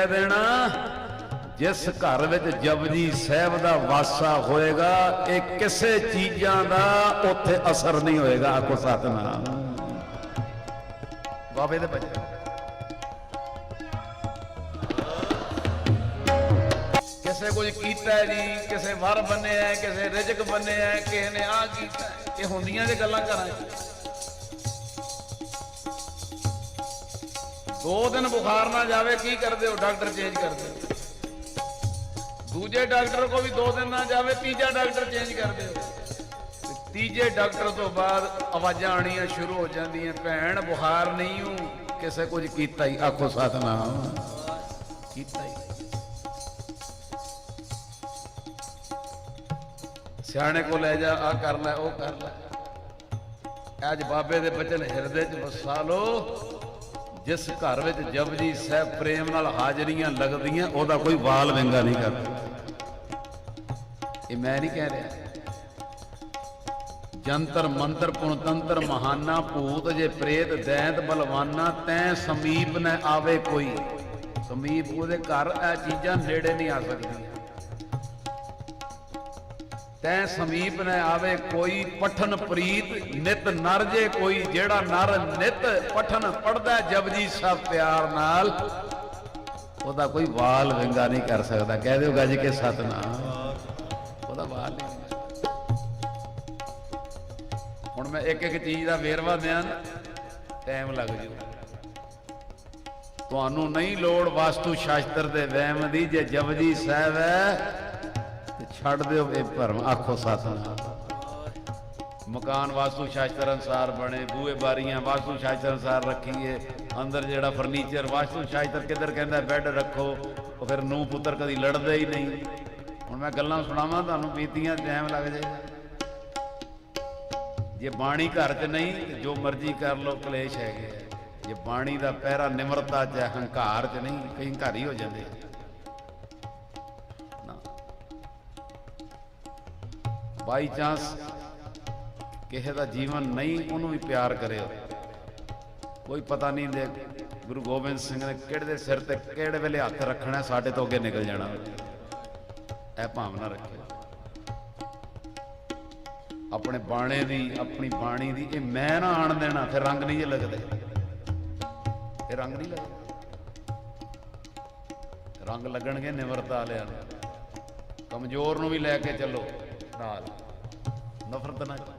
ਕਹਿ ਦੇਣਾ। ਜਿਸ ਘਰ ਵਿੱਚ ਜਪਜੀ ਸਾਹਿਬ ਦਾ ਵਾਸਾ ਹੋਏਗਾ, ਇਹ ਕਿਸੇ ਚੀਜ਼ਾਂ ਦਾ ਉੱਥੇ ਅਸਰ ਨਹੀਂ ਹੋਏਗਾ, ਆਖੋ ਸਤਨਾਮ। ਬਾਬੇ ਦੇ ਬੱਚੇ ਕਿਸੇ ਕੁਝ ਕੀਤਾ ਹੈ ਜੀ ਕਿਸੇ ਵਰ ਬੰਨਿਆ, ਕਿਸੇ ਰਿਜਕ ਬੰਨਿਆ, ਕਿਸੇ ਨੇ ਆ ਕੀਤਾ। ਇਹ ਹੁੰਦੀਆਂ ਜੇ ਗੱਲਾਂ ਕਰਾਂ ਦੋ ਦਿਨ ਬੁਖਾਰ ਨਾ ਜਾਵੇ, ਕੀ ਕਰਦੇ ਹੋ? ਡਾਕਟਰ ਚੇਂਜ ਕਰਦੇ ਹੋ। ਦੂਜੇ ਡਾਕਟਰ ਕੋ ਵੀ ਦੋ ਦਿਨ ਨਾ ਜਾਵੇ, ਤੀਜਾ ਡਾਕਟਰ ਚੇਂਜ ਕਰਦੇ ਹੋ। ਤੀਜੇ ਡਾਕਟਰ ਤੋਂ ਬਾਅਦ ਆਵਾਜ਼ਾਂ ਆਣੀਆਂ ਸ਼ੁਰੂ ਹੋ ਜਾਂਦੀਆਂ, ਭੈਣ, ਬੁਖਾਰ ਨਹੀਂ ਹੂੰ। ਕਿਸੇ ਕੁਝ ਕੀਤਾ ਹੀ, ਆਖੋ ਸਤਨਾਮ। ਕੀਤਾ ਹੀ। ਸਿਆਣੇ ਕੋ ਲੈ ਜਾ ਆ ਕਰ ਲੈ, ਉਹ ਕਰ ਲੈ। ਅੱਜ ਬਾਬੇ ਦੇ ਬਚਨ ਹਿਰਦੇ 'ਚ ਵਸਾ ਲੋ ਜਿਸ ਘਰ ਵਿੱਚ ਜਪਜੀ ਸਾਹਿਬ ਪ੍ਰੇਮ ਨਾਲ ਹਾਜ਼ਰੀਆਂ ਲੱਗਦੀਆਂ, ਉਹਦਾ ਕੋਈ ਵਾਲ ਵਿੰਗਾ ਨਹੀਂ ਕਰਦਾ। ਇਹ ਮੈਂ ਨਹੀਂ ਕਹਿ ਰਿਹਾ। ਜੰਤਰ ਮੰਤਰ ਪੁਣਤੰਤਰ ਮਹਾਨਾ ਭੂਤ ਜੇ ਪ੍ਰੇਤ ਦੈਂਤ ਬਲਵਾਨਾ, ਤੈ ਸਮੀਪ ਨ ਆਵੇ ਕੋਈ। ਸਮੀਪ ਉਹਦੇ ਘਰ, ਇਹ ਚੀਜ਼ਾਂ ਨੇੜੇ ਨਹੀਂ ਆ ਸਕਦੀਆਂ। ਤੈ ਸਮੀਪ ਨ ਆਵੇ ਕੋਈ ਪਠਨ ਪ੍ਰੀਤ, ਨਿਤ ਨਰ ਜੇ ਕੋਈ ਜਿਹੜਾ ਨਰ ਨਿਤ ਪਠਨ ਪੜਦਾ ਜਪਜੀ ਸਭ ਪਿਆਰ ਨਾਲ। ਉਹਦਾ ਕੋਈ ਵਾਲ ਵਿੰਗਾ ਨਹੀਂ ਕਰ ਸਕਦਾ। ਕਹਿ ਦਿਓ ਗੱਜ ਕੇ ਸਤਨਾਮ। ਉਹਦਾ ਵਾਲ ਨਹੀਂ ਹੁਣ ਮੈਂ ਇੱਕ ਇੱਕ ਚੀਜ਼ ਦਾ ਵੇਰਵਾ ਦਿਆਂ, ਟਾਈਮ ਲੱਗ ਜੂ। ਤੁਹਾਨੂੰ ਨਹੀਂ ਲੋੜ ਵਾਸਤੂ ਸ਼ਾਸਤਰ ਦੇ ਵਹਿਮ ਦੀ, ਜੇ ਜਪਜੀ ਸਾਹਿਬ ਹੈ ਛੱਡ ਦਿਓ ਇਹ ਭਰਮ ਆਖੋ ਸਤਨਾਮ ਮਕਾਨ ਵਾਸਤੂ ਸ਼ਾਸਤਰ ਅਨਸਾਰ ਬਣੇ ਬੂਹੇ ਬਾਰੀਆਂ ਵਾਸਤੂ ਸ਼ਾਸਤਰ ਅਨਸਾਰ ਰੱਖੀਏ ਅੰਦਰ ਜਿਹੜਾ ਫਰਨੀਚਰ ਵਾਸਤੂ ਸ਼ਾਸਤਰ ਕਿੱਧਰ ਕਹਿੰਦਾ ਬੈੱਡ ਰੱਖੋ ਉਹ ਫਿਰ ਨੂੰ ਪੁੱਤਰ ਕਦੀ ਲੜਦੇ ਹੀ ਨਹੀਂ। ਹੁਣ ਮੈਂ ਗੱਲਾਂ ਸੁਣਾਵਾਂ ਤੁਹਾਨੂੰ ਬੀਤੀਆਂ ਟਾਈਮ ਲੱਗ ਜਾਏਗਾ ਜੇ ਬਾਣੀ ਘਰ 'ਚ ਨਹੀਂ ਤੇ ਜੋ ਮਰਜ਼ੀ ਕਰ ਲੋ ਕਲੇਸ਼ ਹੈਗੇ ਜੇ ਬਾਣੀ ਦਾ ਪਹਿਰਾ ਨਿਮਰਤਾ 'ਚ ਹੈ, ਹੰਕਾਰ 'ਚ ਨਹੀਂ ਕਈ ਘਰ ਹੀ ਹੋ ਜਾਂਦੇ ਬਾਈ ਚਾਂਸ ਕਿਸੇ ਦਾ ਜੀਵਨ ਨਹੀਂ, ਉਹਨੂੰ ਵੀ ਪਿਆਰ ਕਰਿਓ। ਕੋਈ ਪਤਾ ਨਹੀਂ ਦੇ ਗੁਰੂ ਗੋਬਿੰਦ ਸਿੰਘ ਨੇ ਕਿਹੜੇ ਦੇ ਸਿਰ ਤੇ ਕਿਹੜੇ ਵੇਲੇ ਹੱਥ ਰੱਖਣਾ, ਸਾਡੇ ਤੋਂ ਅੱਗੇ ਨਿਕਲ ਜਾਣਾ। ਇਹ ਭਾਵਨਾ ਰੱਖਿਓ। ਆਪਣੇ ਬਾਣੇ ਦੀ, ਆਪਣੀ ਬਾਣੀ ਦੀ, ਇਹ ਮੈਂ ਨਾ ਆਣ ਦੇਣਾ, ਫਿਰ ਰੰਗ ਨਹੀਂ ਜੇ ਲੱਗਦੇ। ਇਹ ਰੰਗ ਨਹੀਂ ਲੱਗਦੇ। ਰੰਗ ਲੱਗਣਗੇ ਨਿਮਰਤਾ ਵਾਲਿਆਂ ਨੂੰ। ਕਮਜ਼ੋਰ ਨੂੰ ਵੀ ਲੈ ਕੇ ਚੱਲੋ। ਨਾਲ ਨਫ਼ਰਤ ਨਾ ਕਰੋ।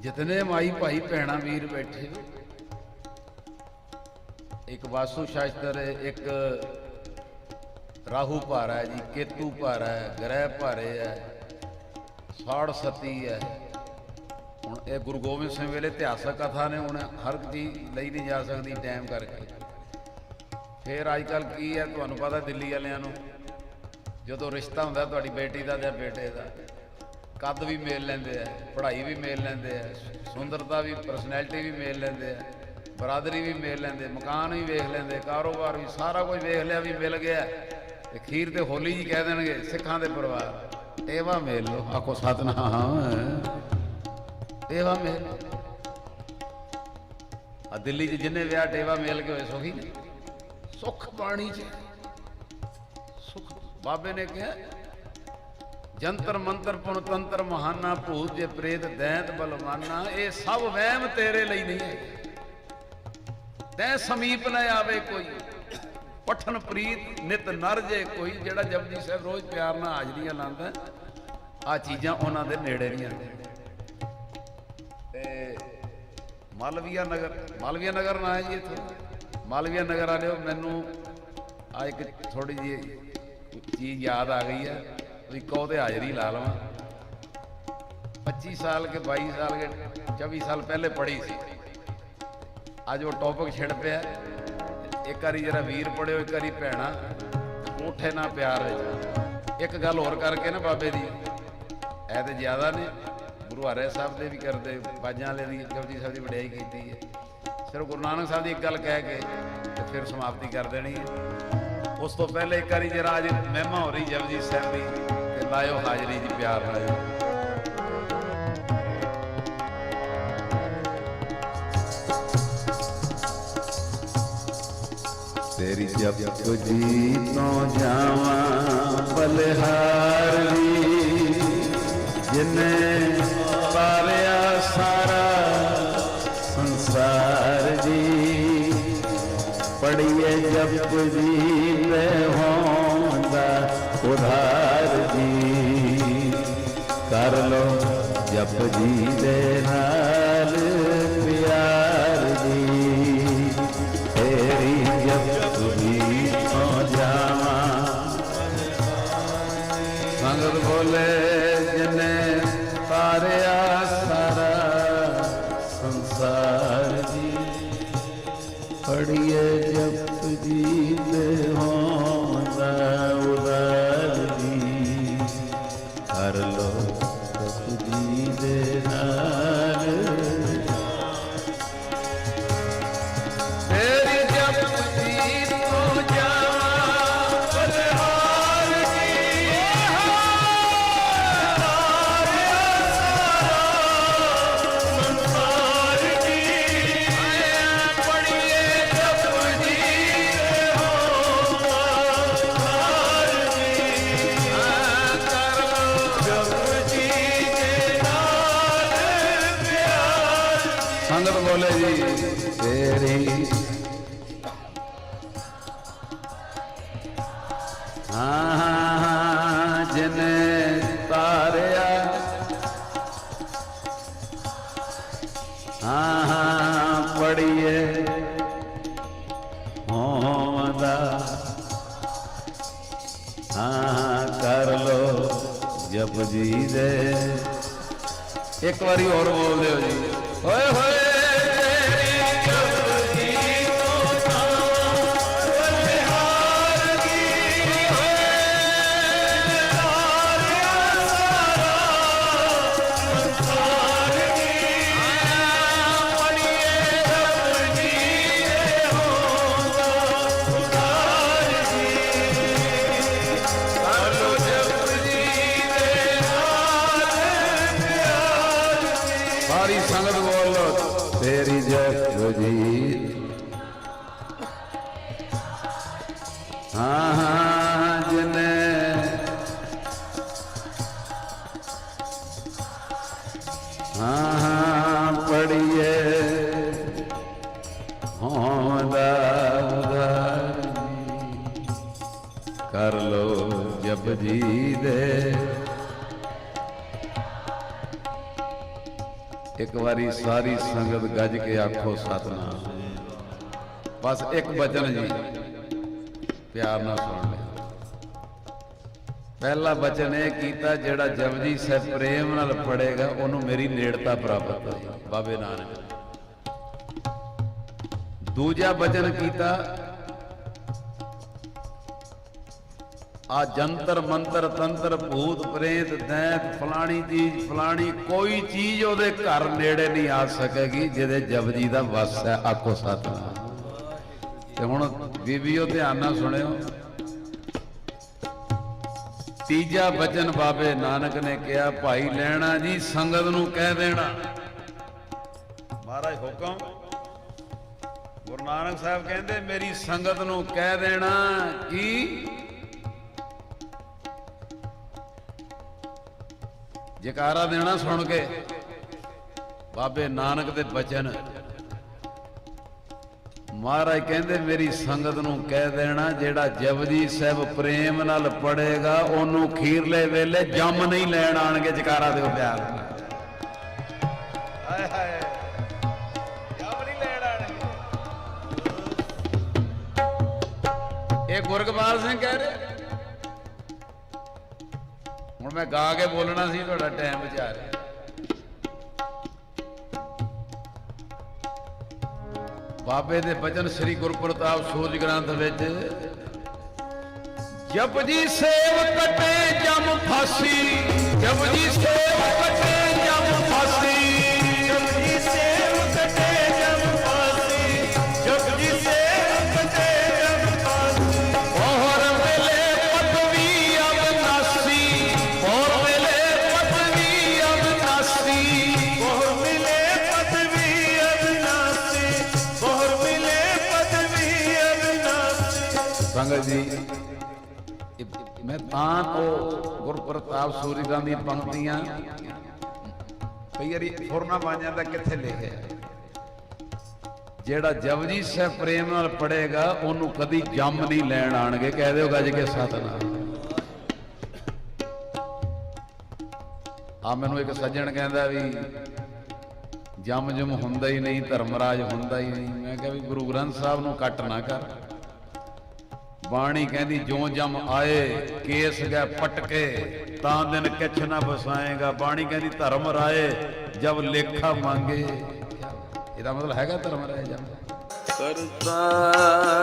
ਜਿਤਨੇ ਮਾਈ ਭਾਈ ਭੈਣਾ ਵੀਰ ਬੈਠੇ ਇੱਕ ਵਾਸੂ ਸ਼ਾਸਤਰ ਇੱਕ ਰਾਹੂ ਭਾਰਾ ਹੈ ਜੀ ਕੇਤੂ ਭਾਰਾ ਹੈ ਗ੍ਰਹਿ ਭਾਰੇ ਹੈ ਸਾੜ ਸਤੀ ਹੈ ਹੁਣ ਇਹ ਗੁਰੂ ਗੋਬਿੰਦ ਸਿੰਘ ਵੇਲੇ ਇਤਿਹਾਸਕ ਕਥਾ ਨੇ ਹੁਣ ਹਰ ਚੀਜ਼ ਲਈ ਨਹੀਂ ਜਾ ਸਕਦੀ ਟਾਈਮ ਕਰਕੇ ਫੇਰ ਅੱਜ ਕੱਲ ਕੀ ਹੈ ਤੁਹਾਨੂੰ ਪਤਾ ਦਿੱਲੀ ਵਾਲਿਆਂ ਨੂੰ ਜਦੋਂ ਰਿਸ਼ਤਾ ਹੁੰਦਾ ਤੁਹਾਡੀ ਬੇਟੀ ਦਾ ਜਾਂ ਬੇਟੇ ਦਾ, ਕੱਦ ਵੀ ਮੇਲ ਲੈਂਦੇ ਆ, ਪੜ੍ਹਾਈ ਵੀ ਮੇਲ ਲੈਂਦੇ ਆ, ਸੁੰਦਰਤਾ ਵੀ ਪਰਸਨੈਲਿਟੀ ਵੀ ਮੇਲ ਲੈਂਦੇ ਆ, ਬਰਾਦਰੀ ਵੀ ਮੇਲ ਲੈਂਦੇ, ਮਕਾਨ ਵੀ ਵੇਖ ਲੈਂਦੇ, ਕਾਰੋਬਾਰ ਵੀ, ਸਾਰਾ ਕੁਝ ਵੇਖ ਲਿਆ ਵੀ ਮਿਲ ਗਿਆ। ਤੇ ਖੀਰ ਤੇ ਹੋਲੀ ਜੀ ਕਹਿ ਦੇਣਗੇ, ਸਿੱਖਾਂ ਦੇ ਪਰਿਵਾਰ, ਟੇਵਾ ਮੇਲ ਲੋ ਆਖੋ ਸਤਨਾਮ। ਟੇਵਾ ਮੇਲ ਆ ਦਿੱਲੀ 'ਚ ਜਿੰਨੇ ਵਿਆਹ ਟੇਵਾ ਮੇਲ ਕੇ ਹੋਏ, ਸੁਖੀ ਨੇ? ਸੁਖ ਬਾਣੀ 'ਚ। ਬਾਬੇ ਨੇ ਕਿਹਾ, ਜੰਤਰ ਮੰਤਰ ਪੁਣ ਤੰਤਰ ਮਹਾਨਾ, ਭੂਤ ਜੇ ਪ੍ਰੇਤ, ਦੈਂਤ, ਬਲਵਾਨਾ, ਇਹ ਸਭ ਵਹਿਮ ਤੇਰੇ ਲਈ ਨਹੀਂ ਹੈ ਤੈ ਸਮੀਪ ਨਾ ਆਵੇ ਕੋਈ। ਪਠਨ ਪ੍ਰੀਤ, ਨਿਤ ਨਰ ਜੇ ਕੋਈ, ਜਿਹੜਾ ਜਪਜੀ ਸਾਹਿਬ ਰੋਜ਼ ਪਿਆਰ ਨਾਲ ਹਾਜ਼ਰੀਆਂ ਲਾਉਂਦਾ ਆ ਚੀਜ਼ਾਂ ਉਹਨਾਂ ਦੇ ਨੇੜੇ ਨਹੀਂ ਆਉਂਦੀਆਂ। ਤੇ ਮਾਲਵੀਆ ਨਗਰ ਮਾਲਵੀਆ ਨਗਰ ਨਾ ਹੈ ਜੀ ਇੱਥੇ। ਮਾਲਵੀਆ ਨਗਰ ਵਾਲਿਓ, ਮੈਨੂੰ ਆ ਇੱਕ ਥੋੜੀ ਜਿਹੀ ਚੀਜ਼ ਯਾਦ ਆ ਗਈ ਹੈ ਤੁਸੀਂ ਕਹੋ ਤੇ ਹਾਜ਼ਰੀ ਲਾ ਲਵਾਂ। 25 ਸਾਲ ਕੇ 22 ਸਾਲ ਕੇ 24 ਸਾਲ ਪਹਿਲੇ ਪੜ੍ਹੀ ਸੀ। ਅੱਜ ਉਹ ਟੌਪਿਕ ਛਿੜ ਪਿਆ। ਇੱਕ ਵਾਰੀ ਜਰਾ ਵੀਰ ਪੜਿਓ ਇੱਕ ਵਾਰੀ ਭੈਣਾ। ਉਠੇ ਨਾ ਪਿਆਰ ਵਿੱਚ। ਇੱਕ ਗੱਲ ਹੋਰ ਕਰਕੇ ਨਾ ਬਾਬੇ ਦੀ। ਐ ਤੇ ਜ਼ਿਆਦਾ ਨੇ। ਗੁਰੂ ਹਰਿ ਸਾਹਿਬ ਦੇ ਵੀ ਕਰਦੇ, ਬਾਜਾਂ ਵਾਲੇ ਦੀ ਜਪਜੀ ਸਾਹਿਬ ਦੀ ਵਡਿਆਈ ਕੀਤੀ ਹੈ। ਸਿਰਫ ਗੁਰੂ ਨਾਨਕ ਸਾਹਿਬ ਦੀ ਇੱਕ ਗੱਲ ਕਹਿ ਕੇ ਤੇ ਫਿਰ ਸਮਾਪਤੀ ਕਰ ਦੇਣੀ ਹੈ। ਉਸ ਤੋਂ ਪਹਿਲੇ ਇੱਕ ਵਾਰੀ ਜਰਾ ਅੱਜ ਮਹਿਮਾ ਹੋ ਰਹੀ ਜਪਜੀ ਸਾਹਿਬ ਦੀ, ਤੇ ਲਾਇਓ ਹਾਜ਼ਰੀ ਜੀ ਪਿਆਰ ਨਾਲ। ਤੇਰੀ ਜਪ ਜੀ ਤੋਂ ਜਾਵਾਂ ਬਲਿਹਾਰ ਵੀ, ਜਿਨੇ ਪਾਰਿਆ ਸਾਰਾ ਸੰਸਾਰ ਜੀ ਪੜੀਏ ਜਪ ਜੀ। ਲੈ ਹੋਂਦਾ ਉਧਾਰ ਜੀ। ਕਰ ਲੋ ਜਪ ਜੀ ਦੇ ਨਾਲ। ਸੰਗਤ ਬੋਲੇ ਜੀ ਤੇਰੀ ਹਾਂ ਹਾਂ ਹਾਂ ਜਿਨੇ ਤਾਰਿਆ ਹਾਂ ਹਾਂ ਪੜੀਏ ਹੋਂਦਾ ਹਾਂ ਕਰ ਲੋ ਜਪ ਜੀ ਦੇ ਇੱਕ ਵਾਰੀ ਹੋਰ ਬੋਲਦੇ ਹੋ ਜੀ ਓਏ ਹੋਏ ਹਾਂ ਹਾਂ ਜਿਨੇ ਹਾਂ ਹਾਂ ਪੜੀਏ ਹੋਂਦਾ ਕਰ ਲੋ ਜਪ ਜੀ ਦੇ ਇੱਕ ਵਾਰੀ ਸਾਰੀ ਸੰਗਤ ਗੱਜ ਕੇ ਆਖੋ ਸਤਨਾਮ ਬਸ ਇੱਕ ਬਚਨ ਜੀ ਪਿਆਰ ਨਾਲ ਸੁਣ ਲਿਆ। ਪਹਿਲਾ ਬਚਨ ਇਹ ਕੀਤਾ, ਜਿਹੜਾ ਜਪਜੀ ਸਾਹਿਬ ਪ੍ਰੇਮ ਨਾਲ ਪੜੇਗਾ, ਉਹਨੂੰ ਮੇਰੀ ਨੇੜਤਾ ਪ੍ਰਾਪਤ ਹੋਈ। ਬਾਬੇ ਨਾਨਕ ਦੂਜਾ ਬਚਨ ਕੀਤਾ, ਆ ਜੰਤਰ ਮੰਤਰ ਤੰਤਰ ਭੂਤ ਪ੍ਰੇਤ ਦੈਤ ਫਲਾਣੀ ਚੀਜ਼ ਫਲਾਣੀ, ਕੋਈ ਚੀਜ਼ ਉਹਦੇ ਘਰ ਨੇੜੇ ਨਹੀਂ ਆ ਸਕੇਗੀ, ਜਿਹਦੇ ਜਪਜੀ ਦਾ ਵਸ ਹੈ, ਆਖੋ ਸਤਨਾਮ। ਤੇ ਹੁਣ ਬੀਬੀਓ ਧਿਆਨ ਨਾਲ ਸੁਣਿਓ। ਤੀਜਾ ਬਚਨ ਬਾਬੇ ਨਾਨਕ ਨੇ ਕਿਹਾ, ਭਾਈ ਲੈਣਾ ਜੀ, ਸੰਗਤ ਨੂੰ ਕਹਿ ਦੇਣਾ। ਮਹਾਰਾਜ ਹੁਕਮ। ਗੁਰੂ ਨਾਨਕ ਸਾਹਿਬ ਕਹਿੰਦੇ, ਮੇਰੀ ਸੰਗਤ ਨੂੰ ਕਹਿ ਦੇਣਾ ਕਿ ਜਕਾਰਾ ਦੇਣਾ ਸੁਣ ਕੇ। ਬਾਬੇ ਨਾਨਕ ਦੇ ਬਚਨ। ਮਹਾਰਾਜ ਕਹਿੰਦੇ, ਮੇਰੀ ਸੰਗਤ ਨੂੰ ਕਹਿ ਦੇਣਾ, ਜਿਹੜਾ ਜਪਜੀ ਸਾਹਿਬ ਪ੍ਰੇਮ ਨਾਲ ਪੜੇਗਾ ਉਹਨੂੰ ਖੀਰਲੇ ਵੇਲੇ ਜੰਮ ਨਹੀਂ ਲੈਣ ਆਣਗੇ, ਜਕਾਰਾ ਦਿਓ ਪਿਆਰ ਨਾਲ। ਹਾਏ ਹਾਏ ਜੰਮ ਨਹੀਂ ਲੈਣ ਆਣਗੇ ਇਹ ਗੁਰਗੋਪਾਲ ਸਿੰਘ ਕਹਿ ਰਿਹਾ ਹੁਣ ਮੈਂ ਗਾ ਕੇ ਬੋਲਣਾ ਸੀ, ਤੁਹਾਡਾ ਟਾਈਮ ਵਿਚਾਰ ਬਾਬੇ ਦੇ ਬਚਨ ਸ੍ਰੀ ਗੁਰਪ੍ਰਤਾਪ ਸੂਰਜ ਗ੍ਰੰਥ ਵਿੱਚ, ਜਪ ਜੀ ਸੇਵ ਕਟੇ ਜਮ ਫਾਸੀ, ਜਪ ਸੇਵ ਉਹ ਸੂਰੀਦਾਂ ਦੀਆਂ ਪੰਕਤੀਆਂ। ਕਈ ਵਾਰੀ ਫੁਰਨਾ ਬਣ ਜਾਂਦਾ ਕਿੱਥੇ ਲਿਖਿਆ। ਜਿਹੜਾ ਜਪਜੀ ਸਾਹਿਬ ਪ੍ਰੇਮ ਨਾਲ ਪੜੇਗਾ ਉਹਨੂੰ ਕਦੀ ਜੰਮ ਨਹੀਂ ਲੈਣ ਆਣਗੇ। ਕਹਿ ਦਿਓ ਗੱਜ ਕੇ ਸਤਨਾਮ। ਆ ਮੈਨੂੰ ਇੱਕ ਸੱਜਣ ਕਹਿੰਦਾ ਵੀ ਜੰਮ ਜਮ ਹੁੰਦਾ ਹੀ ਨਹੀਂ, ਧਰਮਰਾਜ ਹੁੰਦਾ ਹੀ ਨਹੀਂ। ਮੈਂ ਕਿਹਾ ਵੀ ਗੁਰੂ ਗ੍ਰੰਥ ਸਾਹਿਬ ਨੂੰ ਕੱਟ ਨਾ ਕਰ। ਬਾਣੀ ਕਹਿੰਦੀ ਜੋ ਜਮ ਆਏ, ਕੇਸ ਗਏ ਪਟਕੇ, ਤਾਂ ਦਿਨ ਕਿਛ ਨਾ ਬਸਾਏਗਾ ਬਾਣੀ ਕਹਿੰਦੀ, ਧਰਮ ਰਾਏ, ਜਬ ਲੇਖਾ ਮੰਗੇ। ਇਹਦਾ ਮਤਲਬ ਹੈਗਾ ਧਰਮ ਰਾਏ ਜਮ ਕਰਤਾਰ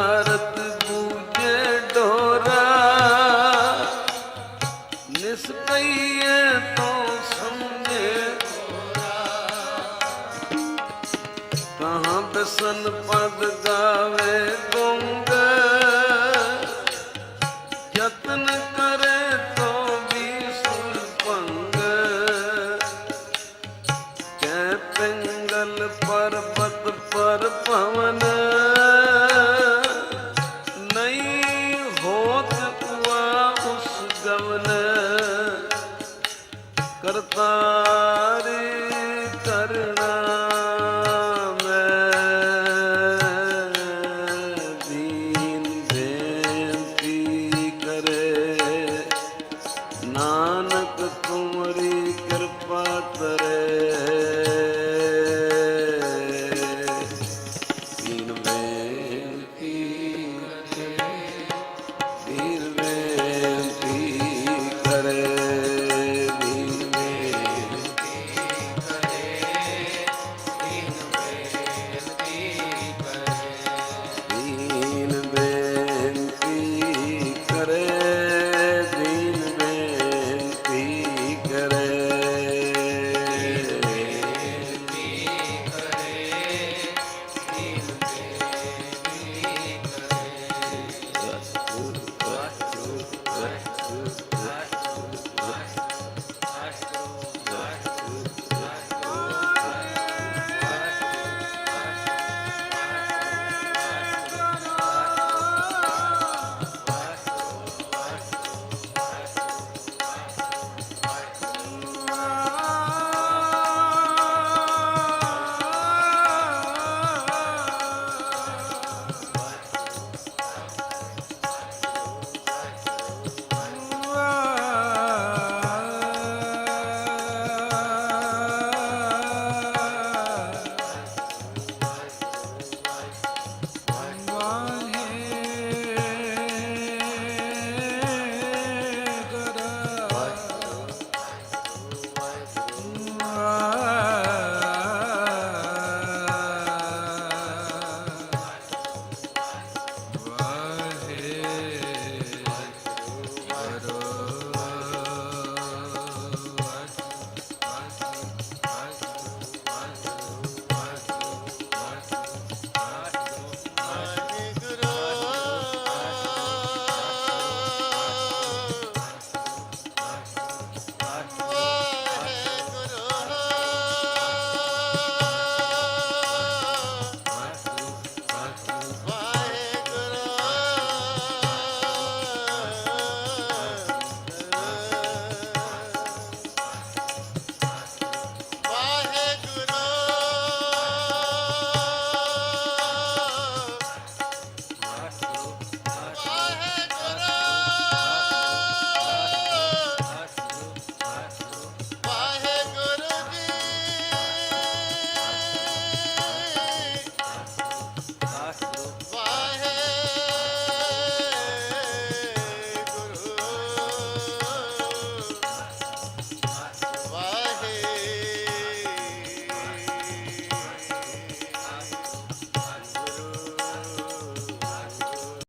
भारत ਉਸ